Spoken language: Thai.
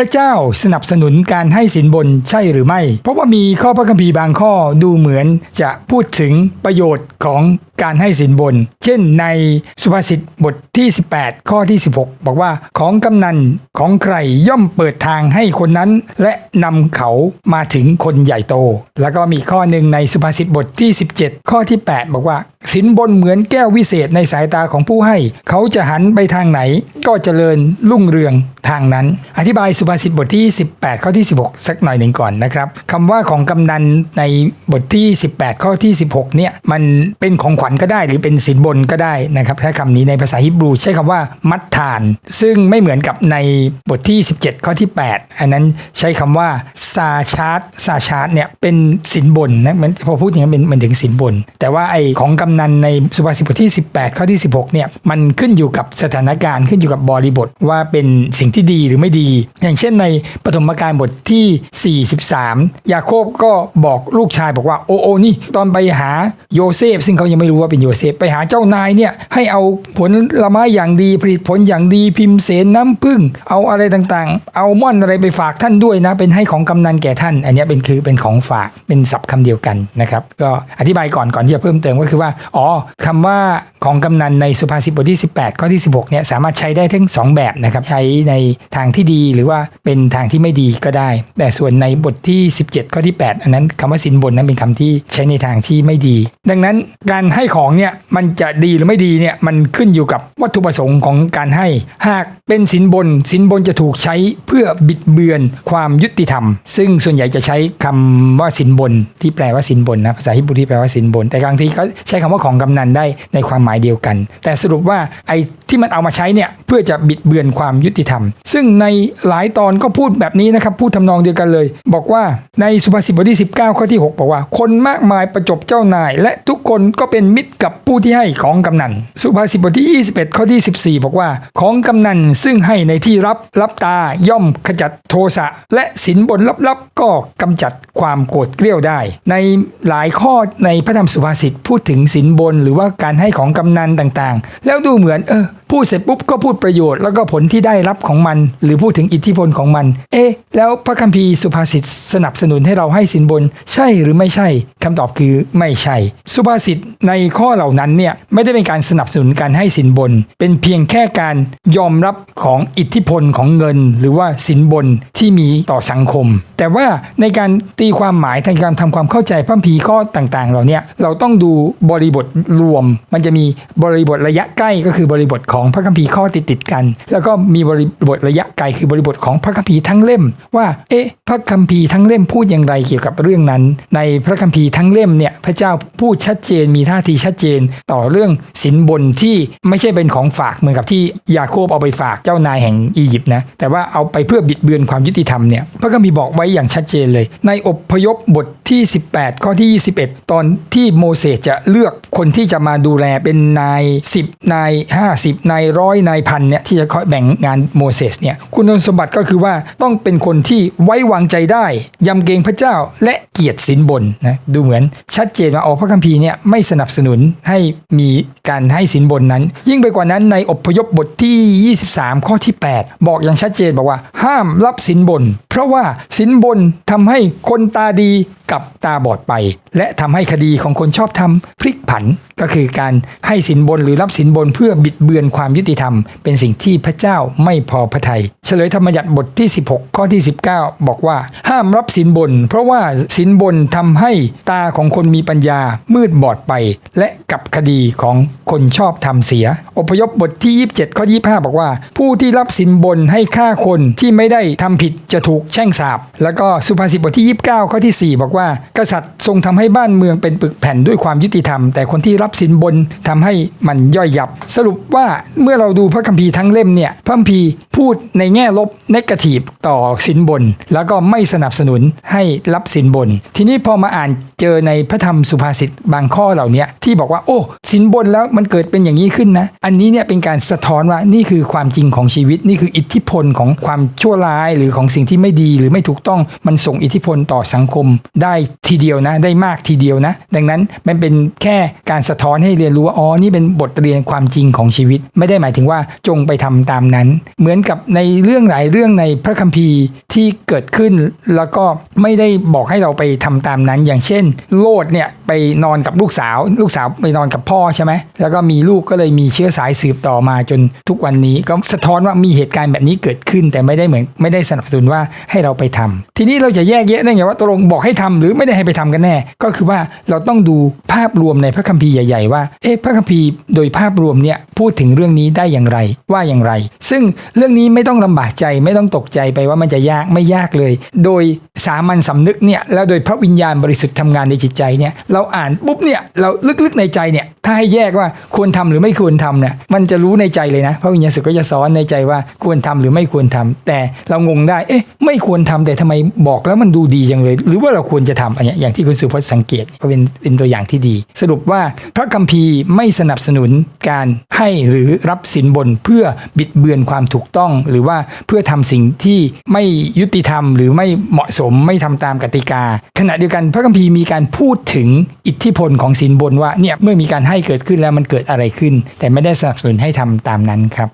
ระเจ้าสนับสนุนการให้สินบนใช่หรือไม่ เพราะว่ามีข้อพระคัมภีร์บางข้อดูเหมือนจะพูดถึงประโยชน์ของ การให้สินบน เช่นในสุภาษิตบทที่ 18 ข้อที่ 16 บอกว่าของกำนันของใครย่อมเปิดทางให้คนนั้น และนำเขามาถึงคนใหญ่โต แล้วก็มีข้อหนึ่งในสุภาษิตบทที่ 17 ข้อที่ 8 บอกว่าสินบนเหมือนแก้ววิเศษในสายตาของผู้ให้ เขาจะหันไปทางไหน ก็เจริญรุ่งเรืองทางนั้น อธิบายสุภาษิตบทที่ 18 ข้อที่ 16 สักหน่อยหนึ่งก่อนนะครับคำว่าของกำนันในบทที่ 18 ข้อที่ 16 เนี่ยมันเป็นของขวัญก็ได้ หรือเป็นสินบนก็ได้นะครับใช้คำนี้ในภาษาฮิบรูใช้คำว่ามัดทาน ซึ่งไม่เหมือนกับในบทที่ 17 ข้อที่ 8 อันนั้นใช้คำว่าซาชาร์ตซาชาร์ตเนี่ยเป็นสินบนนะมันพอพูดอย่างนั้นเป็นมันถึงสินบน แต่ว่าไอของกำนันในสุภาษิตบทที่ 18 ข้อที่ 16เนี่ยมันขึ้นอยู่กับสถานการณ์ขึ้นอยู่กับบริบทว่าเป็นสิ่งที่ดีหรือไม่ดี อย่างเช่นในปฐมกาลบทที่ 43 ยาโคบก็บอกลูกชายบอกว่าโอโอนี่ตอนไปหาโยเซฟซึ่งเขายังไม่รู้ว่าเป็นโยเซฟไปหาเจ้านายเนี่ยให้เอาผลละไม้อย่างดีผลิตผลอย่างดีพิมพ์เสนน้ำผึ้งเอาอะไรต่างๆ เอาม่อนอะไรไปฝากท่านด้วยนะ เป็นให้ของกำนันแก่ท่าน อันนี้เป็นคือเป็นของฝากเป็นศัพท์คำเดียวกันนะครับก็อธิบายก่อนก่อนที่จะเพิ่มเติมก็คือว่าอ๋อคำว่าของกำนันในสุภาษิตบทที่ 18ข้อที่ 16เนี่ยสามารถใช้ได้ทั้งสองแบบนะครับใช้ในทางที่ดีหรือว่าเป็นทางที่ไม่ดีก็ได้ แต่ส่วนในบทที่ 17 ข้อที่ 8 อันนั้นคำว่าสินบนนั้นเป็นคำที่ใช้ในทางที่ไม่ดี ดังนั้นการให้ของเนี่ยมันจะดีหรือไม่ดีเนี่ยมันขึ้นอยู่กับวัตถุประสงค์ของการให้ หากเป็นสินบนสินบนจะถูกใช้เพื่อบิดเบือนความยุติธรรม ซึ่งส่วนใหญ่จะใช้คำว่าสินบน ที่แปลว่าสินบนนะภาษาฮิบรูที่แปลว่าสินบน แต่บางทีเขาใช้คำว่าของกำนันได้ในความหมายเดียวกัน แต่สรุปว่าไอ้ ที่มันเอามาใช้เนี่ยเพื่อจะบิดเบือนความยุติธรรม ซึ่งในหลายตอนก็พูดแบบนี้นะครับพูดทำนองเดียวกันเลย บอกว่าในสุภาษิตบทที่19 ข้อที่ 6 บอกว่า คนมากมายประจบเจ้านาย และทุกคนก็เป็นมิตรกับผู้ที่ให้ของกำนัน สุภาษิตบทที่ 21 ข้อที่ 14 บอกว่า ของกำนันซึ่งให้ในที่รับรับตาย่อมขจัดโทสะและสินบนลับๆ ก็กำจัดความโกรธเกลี้ยวได้ ในหลายข้อในพระธรรมสุภาษิตพูดถึงสินบน หรือว่าการให้ของกำนันต่างๆ แล้วดูเหมือนเออ พูดเสร็จปุ๊บก็พูดประโยชน์แล้วก็ผลที่ได้รับของมัน หรือพูดถึงอิทธิพลของมัน เอ๊ะแล้วพระคัมภีร์สุภาษิตสนับสนุนให้เราให้สินบน ใช่หรือไม่ใช่คำตอบคือไม่ใช่ สุภาษิตในข้อเหล่านั้นเนี่ยไม่ได้เป็นการสนับสนุนการให้สินบน เป็นเพียงแค่การยอมรับของอิทธิพลของเงิน หรือว่าสินบนที่มีต่อสังคม แต่ว่าในการตีความหมายทางการทำความเข้าใจพระคัมภีร์ข้อต่างๆ เหล่านี้เราต้องดูบริบทรวม มันจะมีบริบทระยะใกล้ก็คือบริบทของของพระคัมภีร์ข้อติดติดกัน แล้วก็มีบริบทระยะไกลคือบริบทของพระคัมภีร์ทั้งเล่ม ว่าเอ๊ะพระคัมภีร์ทั้งเล่มพูดอย่างไรเกี่ยวกับเรื่องนั้น ในพระคัมภีร์ทั้งเล่มเนี่ยพระเจ้าพูดชัดเจนมีท่าทีชัดเจน ต่อเรื่องสินบนที่ไม่ใช่เป็นของฝากเหมือนกับที่ยาโคบเอาไปฝากเจ้านายแห่งอียิปต์นะแต่ว่าเอาไปเพื่อบิดเบือนความยุติธรรมเนี่ยพระคัมภีร์บอกไว้อย่างชัดเจนเลย ในอบพยพบทที่ 18 ข้อที่ 21 ตอนที่โมเสสจะเลือกคนที่จะมาดูแลเป็นนาย10นาย50นายร้อยนายพันเนี่ยที่จะคอยแบ่งงานโมเสสเนี่ยคุณสมบัติก็คือว่าต้องเป็นคนที่ไว้วางใจได้ ยำเกรงพระเจ้าและเกียรติสินบนนะดูเหมือนชัดเจนว่าออกพระคัมภีร์เนี่ยไม่สนับสนุนให้มีการให้สินบนนั้น ยิ่งไปกว่านั้นในอพยพบทที่ 23 ข้อที่ 8 บอกอย่างชัดเจนบอกว่า ห้ามรับสินบน เพราะว่าสินบนทำให้คนตาดี กับตาบอดไป และทำให้คดีของคนชอบทำพลิกผัน ก็คือการให้สินบนหรือรับสินบนเพื่อบิดเบือนความยุติธรรม เป็นสิ่งที่พระเจ้าไม่พอพระทยัยเฉลยธรรมยัติบทที่ 16 ข้อที่ 19 บอกว่า ห้ามรับสินบน เพราะว่าสินบนทำให้ตาของคนมีปัญญามืดบอดไป และกับคดีของคนชอบทำเสีย อพยพบทที่ 27 ข้อ 25 บอกว่า ผู้ที่รับสินบนให้ฆ่าคนที่ไม่ได้ทำผิดจะถูกแช่งสาปแล้วก็สุภาษิตบทที่ 29 ข้อที่ 4 บอกว่ากษัตริย์ทรงทำให้บ้านเมืองเป็นปึกแผ่นด้วยความยุติธรรม แต่คนที่รับสินบนทำให้มันย่อยยับ สรุปว่าเมื่อเราดูพระคัมภีร์ทั้งเล่มเนี่ยพระคัมภีร์พูดในแง่ลบนกาทีฟต่อสินบน แล้วก็ไม่สนับสนุนให้รับสินบน ทีนี้พอมาอ่านเจอในพระธรรมสุภาษิตบางข้อเหล่านี้ที่บอกว่า โอ้สินบนแล้วมันเกิดเป็นอย่างนี้ขึ้นนะ อันนี้เนี่ยเป็นการสะท้อนว่านี่คือความจริงของชีวิต นี่คืออิทธิพลของความชั่วร้ายหรือของสิ่งที่ไม่ดีหรือไม่ถูกต้องมันส่งอิทธิพลต่อสังคมได้ได้ทีเดียวนะ ได้มากทีเดียวนะ ดังนั้นมันเป็นแค่การสะท้อนให้เรียนรู้ว่าอ๋อนี่เป็นบทเรียนความจริงของชีวิต ไม่ได้หมายถึงว่าจงไปทำตามนั้น เหมือนกับในเรื่องหลายเรื่องในพระคัมภีร์ที่เกิดขึ้น แล้วก็ไม่ได้บอกให้เราไปทำตามนั้น อย่างเช่น โลดเนี่ยไปนอนกับลูกสาว ลูกสาวไปนอนกับพ่อใช่ไหมแล้วก็มีลูกก็เลยมีเชื้อสายสืบต่อมาจนทุกวันนี้ก็สะท้อนว่ามีเหตุการณ์แบบนี้เกิดขึ้น แต่ไม่ได้เหมือนไม่ได้สนับสนุนว่าให้เราไปทำทีนี้เราจะแยกแยะได้ไงว่าตกลงบอกให้ทำหรือไม่ได้ให้ไปทำกันแน่ ก็คือว่าเราต้องดูภาพรวมในพระคัมภีร์ใหญ่ๆว่าเอ๊ะพระคัมภีร์โดยภาพรวมเนี่ยพูดถึงเรื่องนี้ได้อย่างไรว่าอย่างไร ซึ่งเรื่องนี้ไม่ต้องลำบากใจไม่ต้องตกใจไปว่ามันจะยากไม่ยากเลย โดยสามัญสำนึกเนี่ยแล้วโดยพระวิญญาณบริสุทธิ์ทำงานในจิตใจเนี่ยเราอ่านปุ๊บเนี่ยเราลึกๆในใจเนี่ยถ้าให้แยกว่าควรทำหรือไม่ควรทำเนี่ยมันจะรู้ในใจเลยนะพระวิญญาณสุดก็จะสอนในใจว่าควรทำหรือไม่ควรทำแต่เรางงได้เอ๊ะไม่ควรทำแต่ทำไมบอกแล้วมันดูดีจังเลย หรือว่าเราควรจะทำอันนี้ยอย่างที่คุณสุพจน์สังเกตก็เป็นเป็นตัวอย่างที่ดี สรุปว่าพระคัมภีร์ไม่สนับสนุนการให้หรือรับสินบนเพื่อบิดเบือนความถูกต้อง หรือว่าเพื่อทำสิ่งที่ไม่ยุติธรรม หรือไม่เหมาะสมไม่ทำตามกติกา ขณะเดียวกันพระคัมภีร์มีการพูดถึงอิทธิพลของสินบนว่าเนี่ยเมื่อมีการให้เกิดขึ้นแล้วมันเกิดอะไรขึ้น แต่ไม่ได้สนับสนุนให้ทำตามนั้นครับ